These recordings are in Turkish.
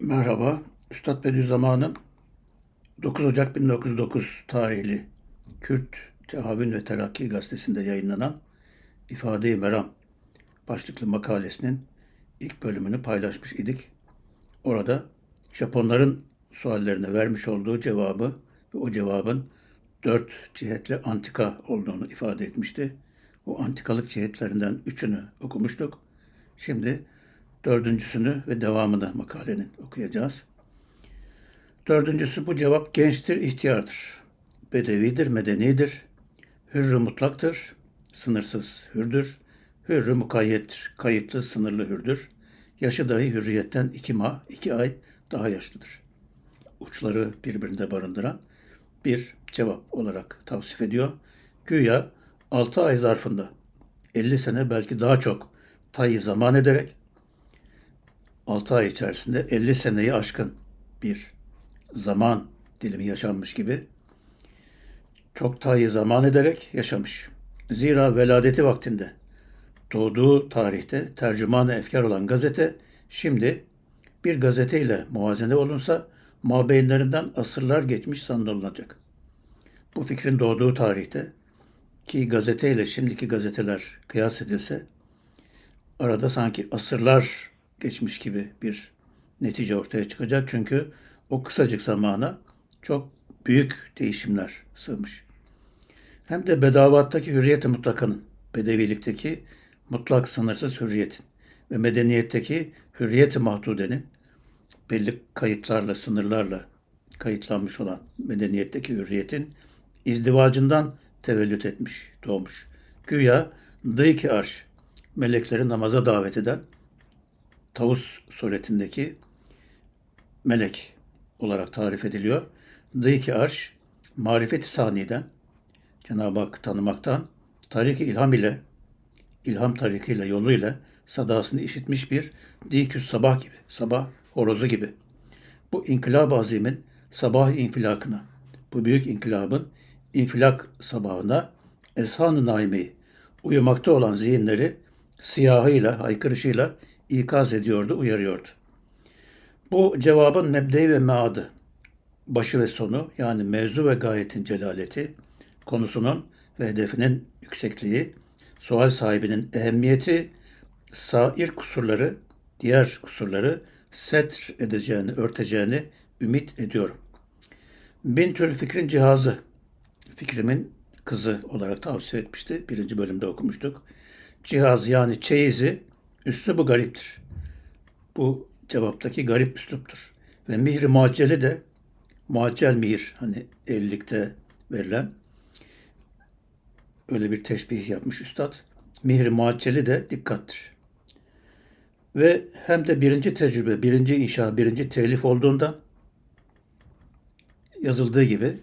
Merhaba, Üstad Bediüzzaman'ın 9 Ocak 1909 tarihli Kürt Tehavün ve Terakki gazetesinde yayınlanan İfade-i Meram başlıklı makalesinin ilk bölümünü paylaşmış idik. Orada Japonların suallerine vermiş olduğu cevabı ve o cevabın dört cihetle antika olduğunu ifade etmişti. O antikalık cihetlerinden üçünü okumuştuk. Şimdi dördüncüsünü ve devamını makalenin okuyacağız. Dördüncüsü bu cevap gençtir, ihtiyardır. Bedevidir, medenidir. Hürrü mutlaktır, sınırsız hürdür. Hürrü mukayyettir, kayıtlı, sınırlı hürdür. Yaşı dahi hürriyetten iki mah, iki ay daha yaşlıdır. Uçları birbirinde barındıran bir cevap olarak tavsif ediyor. Güya altı ay zarfında 50 sene belki daha çok tayyi zaman ederek 6 ay içerisinde 50 seneyi aşkın bir zaman dilimi yaşanmış gibi çok tayyi zaman ederek yaşamış. Zira veladeti vaktinde doğduğu tarihte tercüman efkar olan gazete şimdi bir gazeteyle muvazene olunsa mabeyinlerinden asırlar geçmiş sanılacak. Bu fikrin doğduğu tarihte ki gazeteyle şimdiki gazeteler kıyas edilse arada sanki asırlar geçmiş gibi bir netice ortaya çıkacak. Çünkü o kısacık zamana çok büyük değişimler sığmış. Hem de bedavattaki hürriyeti mutlakanın, bedevilikteki mutlak sınırsız hürriyetin ve medeniyetteki hürriyeti mahdudenin belli kayıtlarla, sınırlarla kayıtlanmış olan medeniyetteki hürriyetin izdivacından tevellüt etmiş, doğmuş. Güya dıy arş, melekleri namaza davet eden Tavus suretindeki melek olarak tarif ediliyor. Dıy arş, marifeti saniden, Cenab-ı Hak tanımaktan, tarik ilham ile, ilham tarikiyle, yoluyla sadasını işitmiş bir diküs sabah gibi, sabah horozu gibi. Bu inkılab azimin sabah infilakına, bu büyük inkılabın infilak sabahına eshan-ı naimeyi, uyumakta olan zihinleri siyahıyla, haykırışıyla ikaz ediyordu, uyarıyordu. Bu cevabın mebdeyi ve meadı, başı ve sonu yani mevzu ve gayetin celaleti, konusunun ve hedefinin yüksekliği, sual sahibinin ehemmiyeti, sair kusurları, diğer kusurları setr edeceğini, örteceğini ümit ediyorum. Bintül Fikrin cihazı, fikrimin kızı olarak tavsiye etmişti. Birinci bölümde okumuştuk. Cihaz yani çeyizi üslubu gariptir. Bu cevaptaki garip üsluptur. Ve mihri muacceli de muaccel mihir hani evlilikte verilen öyle bir teşbih yapmış üstad. Mihri muacceli de dikkattir. Ve hem de birinci tecrübe, birinci inşa, birinci telif olduğunda yazıldığı gibi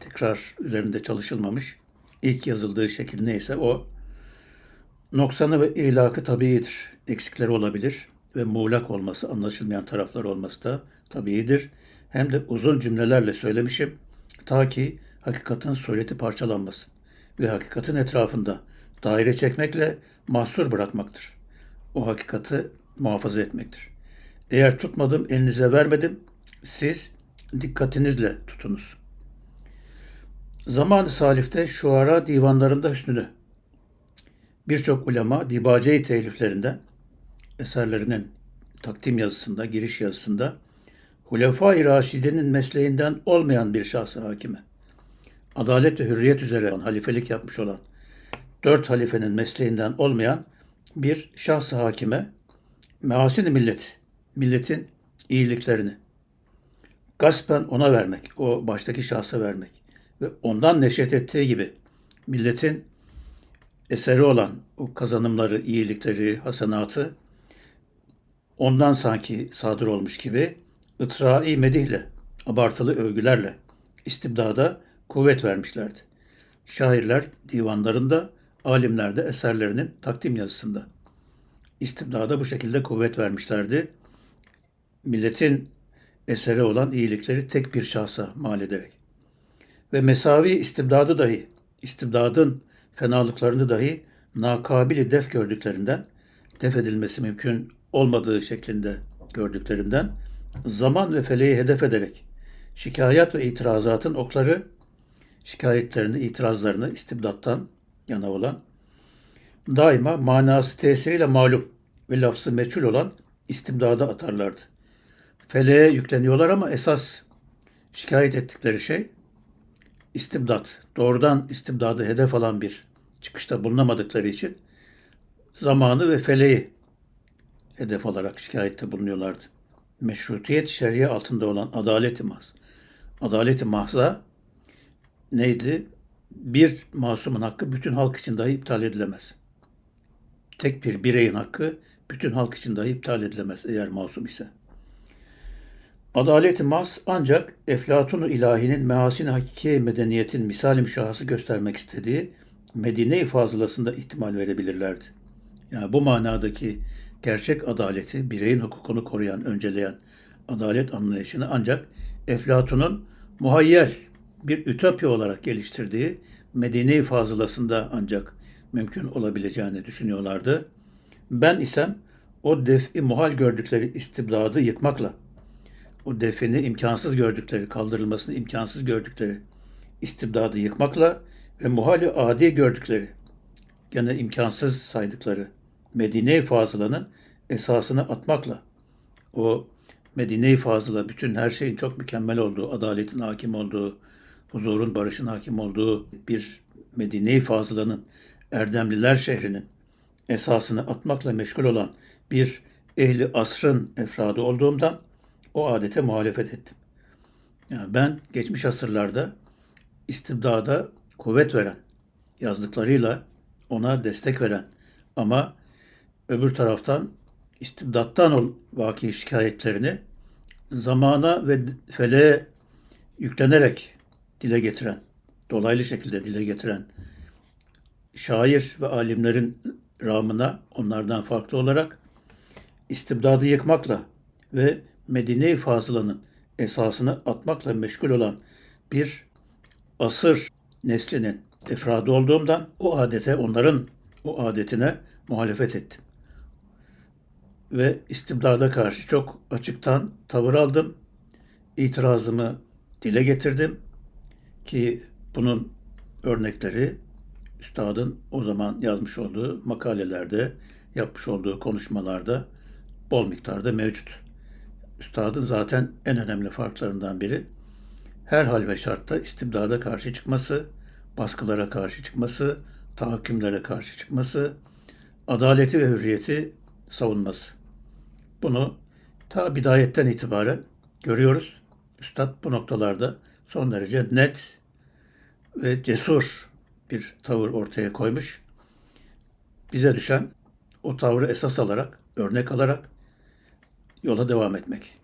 tekrar üzerinde çalışılmamış. ilk yazıldığı şekil neyse o noksanı ve ilakı tabiidir. Eksikleri olabilir ve muğlak olması, anlaşılmayan taraflar olması da tabiidir. Hem de uzun cümlelerle söylemişim ta ki hakikatin sureti parçalanmasın ve hakikatin etrafında daire çekmekle mahsur bırakmaktır. O hakikati muhafaza etmektir. Eğer tutmadım, elinize vermedim, siz dikkatinizle tutunuz. Zaman-ı salifte şuara divanlarında hüsnünü, birçok ulema Dibace-i teliflerinden, eserlerinin takdim yazısında, giriş yazısında, Hulefai Raşide'nin mesleğinden olmayan bir şahsı hakime, adalet ve hürriyet üzere halifelik yapmış olan, dört halifenin mesleğinden olmayan bir şahsı hakime, measin millet, milletin iyiliklerini gaspen ona vermek, o baştaki şahsa vermek ve ondan neşet ettiği gibi milletin eseri olan o kazanımları, iyilikleri, hasenatı ondan sanki sadır olmuş gibi ıtrai medihle, abartılı övgülerle istibdada kuvvet vermişlerdi. Şairler divanlarında, alimler de eserlerinin takdim yazısında. İstibdada bu şekilde kuvvet vermişlerdi. Milletin eseri olan iyilikleri tek bir şahsa mal ederek. Ve mesavi istibdadı dahi, istibdadın fenalıklarını dahi nakabili def gördüklerinden, def edilmesi mümkün olmadığı şeklinde gördüklerinden zaman ve feleği hedef ederek şikayet ve itirazatın okları, şikayetlerini, itirazlarını istibdattan yana olan, daima manası tesiriyle malum ve lafzı meçhul olan istibdada atarlardı. Feleğe yükleniyorlar ama esas şikayet ettikleri şey istibdat, doğrudan istibdadı hedef alan bir çıkışta bulunamadıkları için zamanı ve feleği hedef alarak şikayette bulunuyorlardı. Meşrutiyet şer'i altında olan adalet-i mahz. Adalet-i mahza neydi? Bir masumun hakkı bütün halk için dahi iptal edilemez. Tek bir bireyin hakkı bütün halk için dahi iptal edilemez eğer masum ise. Adalet-i mahz ancak Eflatun-u ilahinin mehasin hakiki medeniyetin misali müşahası göstermek istediği Medine-i fazılasında ihtimal verebilirlerdi. Yani bu manadaki gerçek adaleti, bireyin hukukunu koruyan, önceleyen adalet anlayışını ancak Eflatun'un muhayyel bir ütopya olarak geliştirdiği Medine-i fazılasında ancak mümkün olabileceğini düşünüyorlardı. Ben isem o defi muhal gördükleri istibdadı yıkmakla, o defini imkansız gördükleri, kaldırılmasını imkansız gördükleri istibdadı yıkmakla ve muhali adi gördükleri, gene imkansız saydıkları Medine-i Fazıla'nın esasını atmakla, o Medine-i Fazıla bütün her şeyin çok mükemmel olduğu, adaletin hakim olduğu, huzurun, barışın hakim olduğu bir Medine-i Fazıla'nın, Erdemliler şehrinin esasını atmakla meşgul olan bir ehli asrın efradı olduğumdan o adete muhalefet ettim. Yani ben geçmiş asırlarda istibdada kuvvet veren, yazdıklarıyla ona destek veren ama öbür taraftan istibdattan ol vaki şikayetlerini zamana ve feleğe yüklenerek dile getiren, dolaylı şekilde dile getiren şair ve alimlerin ramına onlardan farklı olarak istibdadı yıkmakla ve Medine-i Fazıla'nın esasını atmakla meşgul olan bir asır neslinin efradı olduğumdan o adete, onların o adetine muhalefet ettim. Ve istibdada karşı çok açıktan tavır aldım. İtirazımı dile getirdim ki bunun örnekleri üstadın o zaman yazmış olduğu makalelerde, yapmış olduğu konuşmalarda bol miktarda mevcut. Üstadın zaten en önemli farklarından biri her hal ve şartta istibdada karşı çıkması, baskılara karşı çıkması, tahakkümlere karşı çıkması, adaleti ve hürriyeti savunması. Bunu ta bidayetten itibaren görüyoruz. Üstad bu noktalarda son derece net ve cesur bir tavır ortaya koymuş. Bize düşen o tavrı esas alarak, örnek alarak yola devam etmek.